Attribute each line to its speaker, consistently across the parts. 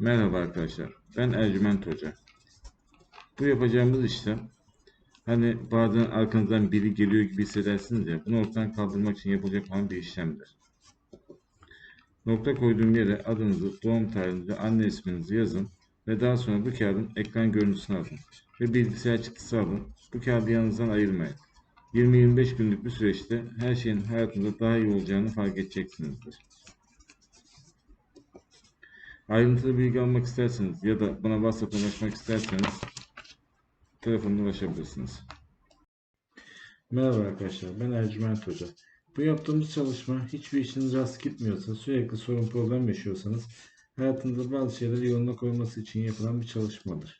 Speaker 1: Merhaba arkadaşlar. Ben Ercüment Hoca. Bu yapacağımız işlem hani bazen arkanızdan biri geliyor gibi hissedersiniz ya bunu ortadan kaldırmak için yapılacak olan bir işlemdir. Nokta koyduğum yere adınızı, doğum tarihinizi, anne isminizi yazın ve daha sonra bu kağıdın ekran görüntüsünü alın ve bilgisayar çıktısı alın. Bu kağıdı yanınızdan ayırmayın. 20-25 günlük bir süreçte her şeyin hayatınızda daha iyi olacağını fark edeceksinizdir. Ayrıntılı bilgi almak isterseniz ya da bana WhatsApp'tan ulaşmak isterseniz telefonla ulaşabilirsiniz. Merhaba arkadaşlar, ben Ercüment Hoca. Bu yaptığımız çalışma hiçbir işiniz rast gitmiyorsa, sürekli sorun problem yaşıyorsanız hayatınızda bazı şeyleri yoluna koyması için yapılan bir çalışmadır.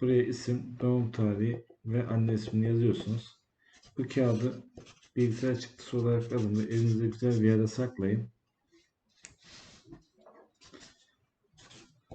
Speaker 1: Buraya isim, doğum tarihi ve anne ismini yazıyorsunuz. Bu kağıdı bilgisayar çıktısı olarak alın ve evinizde güzel bir yere saklayın.